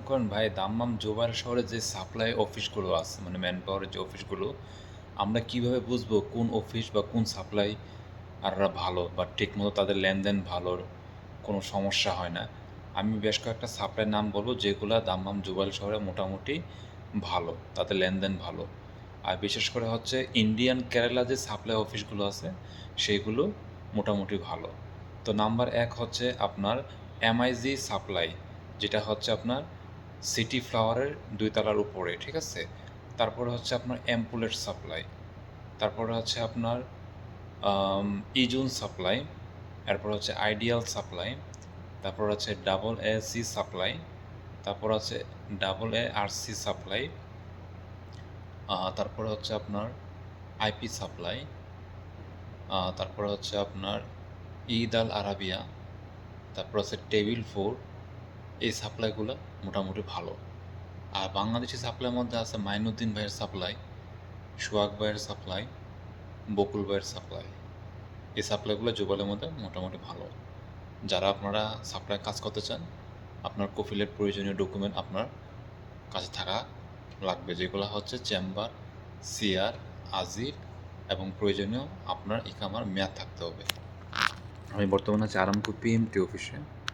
করেন, ভাই, দাম্মাম জোবাইর শহরে যে সাপ্লাই অফিসগুলো আছে মানে ম্যান পাওয়ারের যে অফিসগুলো আমরা কীভাবে বুঝব কোন অফিস বা কোন সাপ্লাই আররা ভালো বা ঠিকমতো তাদের লেনদেন ভালো কোনো সমস্যা হয় না? আমি বেশ কয়েকটা সাপ্লাই নাম বলব, যেগুলো দাম্মাম জুবাইল শহরে মোটামুটি ভালো, তাদের লেনদেন ভালো। আর বিশেষ করে হচ্ছে ইন্ডিয়ান কেরালা যে সাপ্লাই অফিসগুলো আছে সেইগুলো মোটামুটি ভালো। তো নাম্বার এক হচ্ছে আপনার এমআইজি সাপ্লাই যেটা হচ্ছে আপনার সিটি ফ্লাওয়ারের দুই তলার উপরে, ঠিক আছে? তারপরে হচ্ছে আপনার অ্যাম্পুলেট সাপ্লাই। তারপরে হচ্ছে আপনার ইজুন সাপ্লাই। এরপর হচ্ছে আইডিয়াল সাপ্লাই। তারপর হচ্ছে ডাবল এ সি সাপ্লাই। তারপর আছে ডাবল এ আর সি সাপ্লাই। তারপরে হচ্ছে আপনার আইপি সাপ্লাই। তারপরে হচ্ছে আপনার ঈদ আল আরাবিয়া। তারপর হচ্ছে টেবিল ফোর। এই সাপ্লাইগুলো মোটামুটি ভালো। আর বাংলাদেশি সাপ্লাইয়ের মধ্যে আছে মাইনুদ্দিন ভাইয়ের সাপ্লাই সোহাগ ভাইয়ের সাপ্লাই বকুল ভাইয়ের সাপ্লাই এই সাপ্লাইগুলো যুগলের মধ্যে মোটামুটি ভালো। যারা আপনারা সাপ্লাই কাজ করতে চান, আপনার কফিলের প্রয়োজনীয় ডকুমেন্ট আপনার কাছে থাকা লাগবে, যেগুলো হচ্ছে চেম্বার, সিআর, আজির এবং প্রয়োজনীয় আপনার ইকামার মেয়াদ থাকতে হবে। আমি বর্তমানে আছি আরামপুর পিএমটি অফিসে